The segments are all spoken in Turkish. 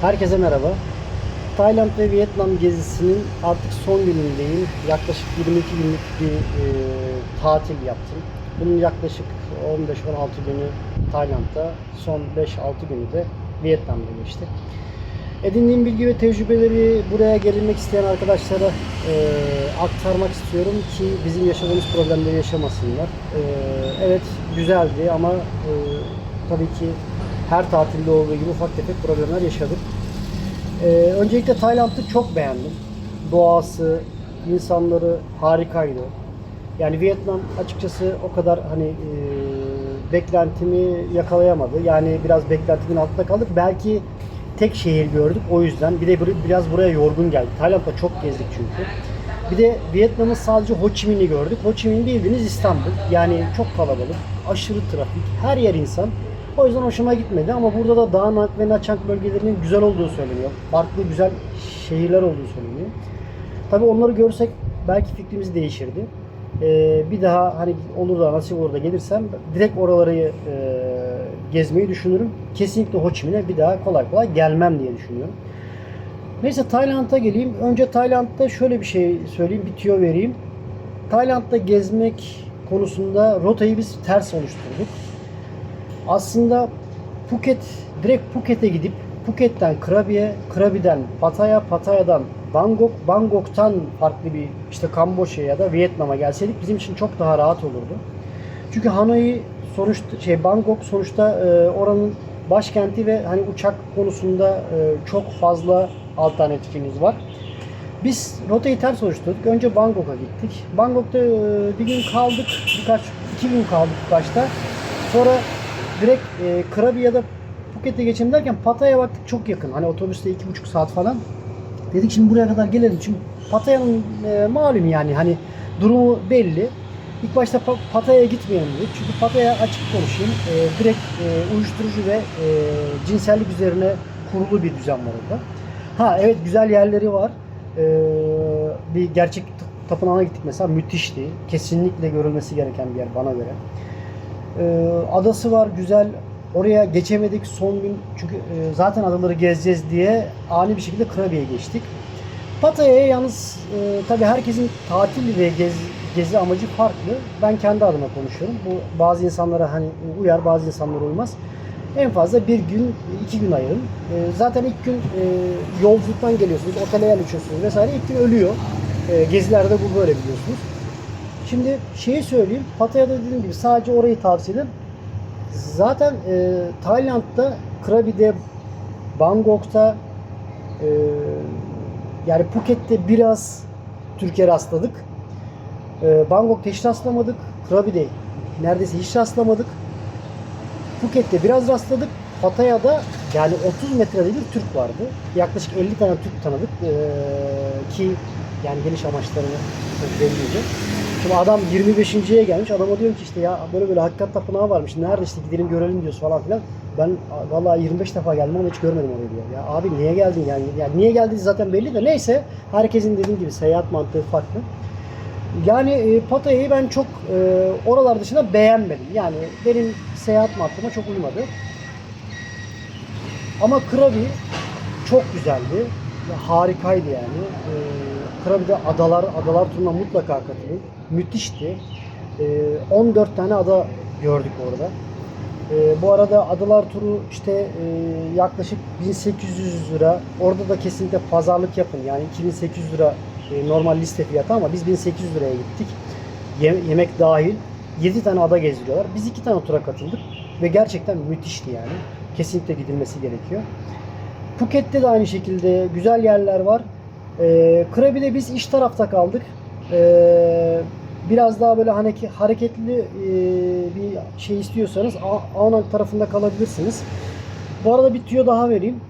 Herkese merhaba. Tayland ve Vietnam gezisinin artık son günündeyim. Yaklaşık 22 günlük bir e, tatil yaptım. Bunun yaklaşık 15-16 günü Tayland'da, son 5-6 günü de Vietnam'da geçti. Edindiğim bilgi ve tecrübeleri buraya gelinmek isteyen arkadaşlara e, aktarmak istiyorum ki bizim yaşadığımız problemleri yaşamasınlar. E, evet güzeldi ama e, tabii ki her tatilde olduğu gibi ufak tefek problemler yaşadık. Ee, öncelikle Tayland'ı çok beğendim. Doğası, insanları harikaydı. Yani Vietnam açıkçası o kadar hani e, beklentimi yakalayamadı. Yani biraz beklentimin altında kaldık. Belki tek şehir gördük o yüzden. Bir de bir- biraz buraya yorgun geldik. Tayland'da çok gezdik çünkü. Bir de Vietnam'ın sadece Ho Chi Minh'i gördük. Ho Chi Minh bildiğiniz İstanbul. Yani çok kalabalık, aşırı trafik, her yer insan. O yüzden hoşuma gitmedi ama burada da Dağ Nak ve Nha Trang bölgelerinin güzel olduğu söyleniyor. Farklı güzel şehirler olduğu söyleniyor. Tabii onları görsek belki fikrimiz değişirdi. Ee, bir daha hani olur da nasip olur da gelirsem direkt oraları e, gezmeyi düşünürüm. Kesinlikle Ho Chi Minh'e bir daha kolay kolay gelmem diye düşünüyorum. Neyse Tayland'a geleyim. Önce Tayland'da şöyle bir şey söyleyeyim, bir tüyo vereyim. Tayland'da gezmek konusunda rotayı biz ters oluşturduk. Aslında Phuket, direkt Phuket'e gidip Phuket'ten Krabi'ye, Krabi'den Pattaya, Pattaya'dan Bangkok, Bangkok'tan farklı bir işte Kamboçya ya da Vietnam'a gelseydik bizim için çok daha rahat olurdu. Çünkü Hanoi sonuçta şey Bangkok sonuçta e, oranın başkenti ve hani uçak konusunda e, çok fazla alternatifiniz var. Biz rotayı ters oluşturduk. Önce Bangkok'a gittik. Bangkok'ta e, bir gün kaldık. Birkaç, iki gün kaldık başta. Sonra direkt e, Krabi ya da Phuket'e geçelim derken Pattaya'ya baktık çok yakın. Hani otobüste iki buçuk saat falan. Dedik şimdi buraya kadar gelelim. Çünkü Pattaya'nın e, malum yani hani durumu belli. İlk başta Pa- Pattaya'ya gitmeyelim dedik. Çünkü Pattaya açık konuşayım. e, direkt e, uyuşturucu ve e, cinsellik üzerine kurulu bir düzen var orada. Ha evet güzel yerleri var. E, bir gerçek tapınağına gittik mesela müthişti. Kesinlikle görülmesi gereken bir yer bana göre. E, adası var güzel. Oraya geçemedik son gün çünkü e, zaten adaları gezeceğiz diye ani bir şekilde Krabi'ye geçtik. Pattaya'ya yalnız e, tabii herkesin tatil ve gez, gezi amacı farklı. Ben kendi adıma konuşuyorum. Bu bazı insanlara hani uyar, bazı insanlara uymaz. En fazla bir gün, iki gün ayırın. E, zaten ilk gün e, yolculuktan geliyorsunuz, otele yerleşiyorsunuz vesaire. İlk gün ölüyor. E, gezilerde bu böyle biliyorsunuz. Şimdi şeyi söyleyeyim. Pattaya'da dediğim gibi sadece orayı tavsiye ederim. Zaten e, Tayland'da, Krabi'de, Bangkok'ta, e, yani Phuket'te biraz Türkiye rastladık. E, Bangkok'ta hiç rastlamadık. Krabi'de neredeyse hiç rastlamadık. Phuket'te biraz rastladık. Pattaya'da yani 30 metrede bir Türk vardı. Yaklaşık 50 tane Türk tanıdık. E, ki yani geniş amaçlarını belliydi. Şimdi adam 25.ye gelmiş. Adama diyorum ki işte ya böyle böyle hakikat tapınağı varmış. Nerede işte gidelim görelim diyoruz falan filan. Ben vallahi 25 defa geldim ama hiç görmedim orayı diyor. Ya abi niye geldin yani? Yani niye geldiği zaten belli de neyse. Herkesin dediğim gibi seyahat mantığı farklı. Yani e, Pattaya'yı ben çok e, oralar dışında beğenmedim. Yani benim seyahat mantığıma çok uymadı. Ama Krabi çok güzeldi. Harikaydı yani. E, Krabi'de adalar, adalar turuna mutlaka katılın. Müthişti. E, 14 tane ada gördük orada. E, bu arada adalar turu işte e, yaklaşık 1800 lira. Orada da kesinlikle pazarlık yapın. Yani 2800 lira e, normal liste fiyatı ama biz 1800 liraya gittik. Ye- yemek dahil. 7 tane ada gezdiriyorlar. Biz 2 tane tura katıldık ve gerçekten müthişti yani. Kesinlikle gidilmesi gerekiyor. Phuket'te de aynı şekilde güzel yerler var. Ee, Krabi'de biz iç tarafta kaldık. Ee, biraz daha böyle hani hareketli e, bir şey istiyorsanız Aonang tarafında kalabilirsiniz. Bu arada bir tüyo daha vereyim.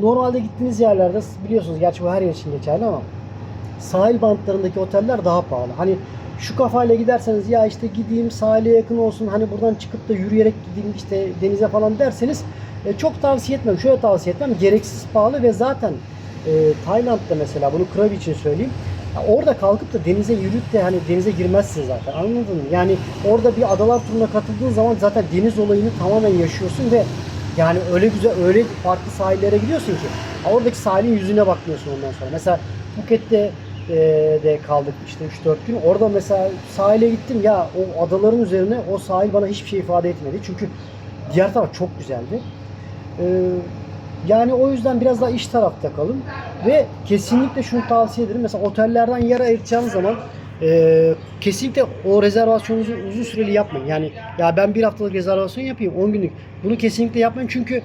Normalde gittiğiniz yerlerde biliyorsunuz gerçi bu her yer için geçerli ama sahil bantlarındaki oteller daha pahalı. Hani şu kafayla giderseniz ya işte gideyim sahile yakın olsun hani buradan çıkıp da yürüyerek gideyim işte denize falan derseniz e, çok tavsiye etmem. Şöyle tavsiye etmem. Gereksiz pahalı ve zaten e, Tayland'da mesela bunu Krabi için söyleyeyim. ya orada kalkıp da denize yürüyüp de hani denize girmezsin zaten. Anladın mı? Yani orada bir adalar turuna katıldığın zaman zaten deniz olayını tamamen yaşıyorsun ve Yani öyle güzel, öyle farklı sahillere gidiyorsun ki. Oradaki sahilin yüzüne bakmıyorsun ondan sonra. Mesela Phuket'te e, de kaldık işte 3-4 gün. Orada mesela sahile gittim ya o adaların üzerine o sahil bana hiçbir şey ifade etmedi. Çünkü diğer taraf çok güzeldi. Ee, yani o yüzden biraz daha iç tarafta kalın. Ve kesinlikle şunu tavsiye ederim. Mesela otellerden yer ayıracağınız zaman e, kesinlikle o rezervasyonunuzu uzun süreli yapmayın. Yani ya ben bir haftalık rezervasyon yapayım 10 günlük. Bunu kesinlikle yapmayın çünkü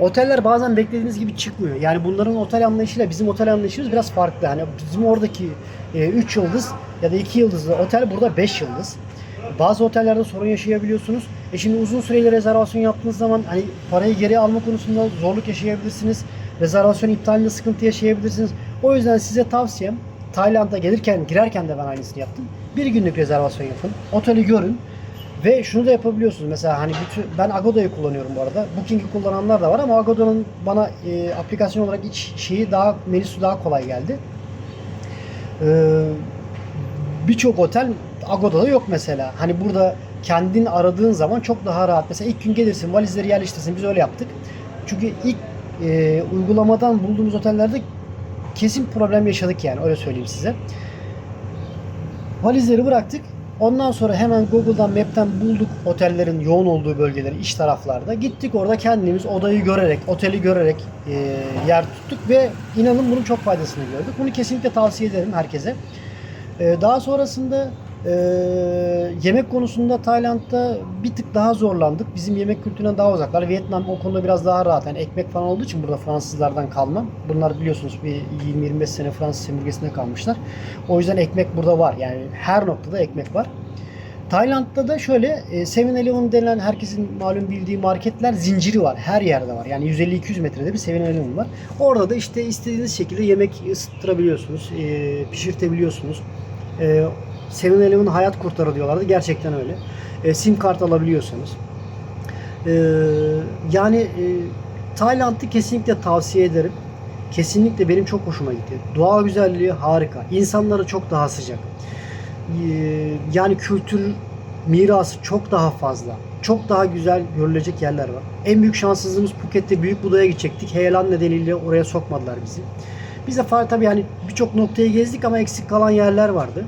oteller bazen beklediğiniz gibi çıkmıyor. Yani bunların otel anlayışıyla bizim otel anlayışımız biraz farklı. Yani bizim oradaki 3 yıldız ya da 2 yıldızlı otel burada 5 yıldız. Bazı otellerde sorun yaşayabiliyorsunuz. E şimdi uzun süreli rezervasyon yaptığınız zaman hani parayı geri alma konusunda zorluk yaşayabilirsiniz. Rezervasyon iptalinde sıkıntı yaşayabilirsiniz. O yüzden size tavsiyem Tayland'a gelirken girerken de ben aynısını yaptım. Bir günlük rezervasyon yapın. Oteli görün. Ve şunu da yapabiliyorsunuz. Mesela hani bütün ben Agoda'yı kullanıyorum bu arada. Booking'i kullananlar da var ama Agoda'nın bana e, aplikasyon olarak iç şeyi daha menüsü daha kolay geldi. Ee, birçok otel Agoda'da yok mesela. Hani burada kendin aradığın zaman çok daha rahat. Mesela ilk gün gelirsin valizleri yerleştirsin. Biz öyle yaptık. Çünkü ilk e, uygulamadan bulduğumuz otellerde kesin problem yaşadık yani öyle söyleyeyim size. Valizleri bıraktık. Ondan sonra hemen Google'dan Map'ten bulduk otellerin yoğun olduğu bölgeleri iç taraflarda. Gittik orada kendimiz odayı görerek, oteli görerek e, yer tuttuk ve inanın bunun çok faydasını gördük. Bunu kesinlikle tavsiye ederim herkese. E, daha sonrasında e, yemek konusunda Tayland'da bir tık daha zorlandık. Bizim yemek kültüründen daha uzaklar. Vietnam o konuda biraz daha rahat. Yani ekmek falan olduğu için burada Fransızlardan kalma. Bunlar biliyorsunuz bir 20-25 sene Fransız sömürgesinde kalmışlar. O yüzden ekmek burada var. Yani her noktada ekmek var. Tayland'da da şöyle e, 7-Eleven denilen herkesin malum bildiği marketler zinciri var. Her yerde var. Yani 150-200 metrede bir 7-Eleven var. Orada da işte istediğiniz şekilde yemek ısıttırabiliyorsunuz, e, pişirtebiliyorsunuz. E, 7-Eleven hayat kurtarır diyorlardı. Gerçekten öyle. E, sim kart alabiliyorsunuz. E, yani e, Tayland'ı kesinlikle tavsiye ederim. Kesinlikle benim çok hoşuma gitti. Doğa güzelliği harika. İnsanları çok daha sıcak. E, yani kültür mirası çok daha fazla. Çok daha güzel görülecek yerler var. En büyük şanssızlığımız Phuket'te Büyük Buda'ya gidecektik. Heyelan nedeniyle oraya sokmadılar bizi. Biz de tabii hani birçok noktayı gezdik ama eksik kalan yerler vardı.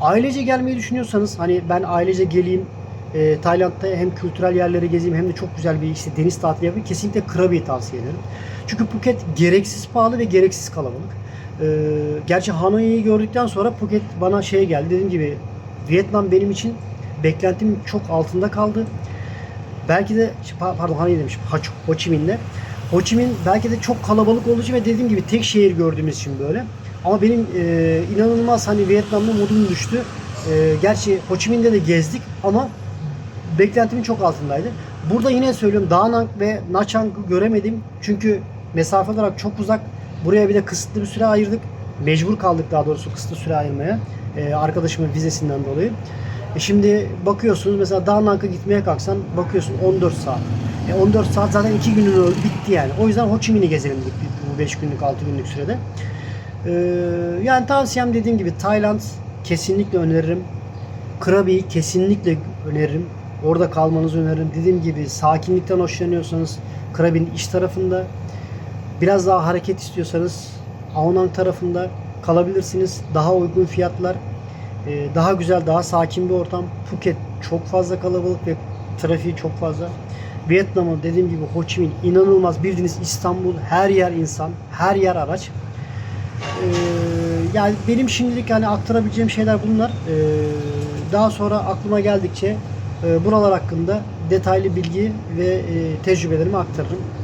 Ailece gelmeyi düşünüyorsanız hani ben ailece geleyim e, Tayland'da hem kültürel yerleri gezeyim hem de çok güzel bir işte deniz tatili yapayım kesinlikle Krabi'yi tavsiye ederim. Çünkü Phuket gereksiz pahalı ve gereksiz kalabalık. E, gerçi Hanoi'yi gördükten sonra Phuket bana şey geldi dediğim gibi Vietnam benim için beklentimin çok altında kaldı. Belki de pa- pardon Hanoi demişim Ho, Chi Minh'de. Ho Chi Minh belki de çok kalabalık olduğu için ve dediğim gibi tek şehir gördüğümüz için böyle. Ama benim e, inanılmaz hani Vietnam'da modum düştü. E, gerçi Ho Chi Minh'de de gezdik ama beklentimin çok altındaydı. Burada yine söylüyorum Da Nang ve Nha Chang'ı göremedim. Çünkü mesafe olarak çok uzak. Buraya bir de kısıtlı bir süre ayırdık. Mecbur kaldık daha doğrusu kısıtlı süre ayırmaya. E, arkadaşımın vizesinden dolayı. E şimdi bakıyorsunuz mesela Da Nang'a gitmeye kalksan bakıyorsun 14 saat. E 14 saat zaten 2 günün bitti yani. O yüzden Ho Chi Minh'i gezelim dedik bu 5 günlük 6 günlük sürede. Ee, yani tavsiyem dediğim gibi Tayland kesinlikle öneririm. Krabi'yi kesinlikle öneririm. Orada kalmanızı öneririm. Dediğim gibi sakinlikten hoşlanıyorsanız Krabi'nin iç tarafında biraz daha hareket istiyorsanız Aonang tarafında kalabilirsiniz. Daha uygun fiyatlar, ee, daha güzel, daha sakin bir ortam. Phuket çok fazla kalabalık ve trafiği çok fazla. Vietnam'ın dediğim gibi Ho Chi Minh inanılmaz. Bildiğiniz İstanbul her yer insan, her yer araç. Ee, yani benim şimdilik yani aktarabileceğim şeyler bunlar. Ee, daha sonra aklıma geldikçe e, buralar hakkında detaylı bilgi ve e, tecrübelerimi aktarırım.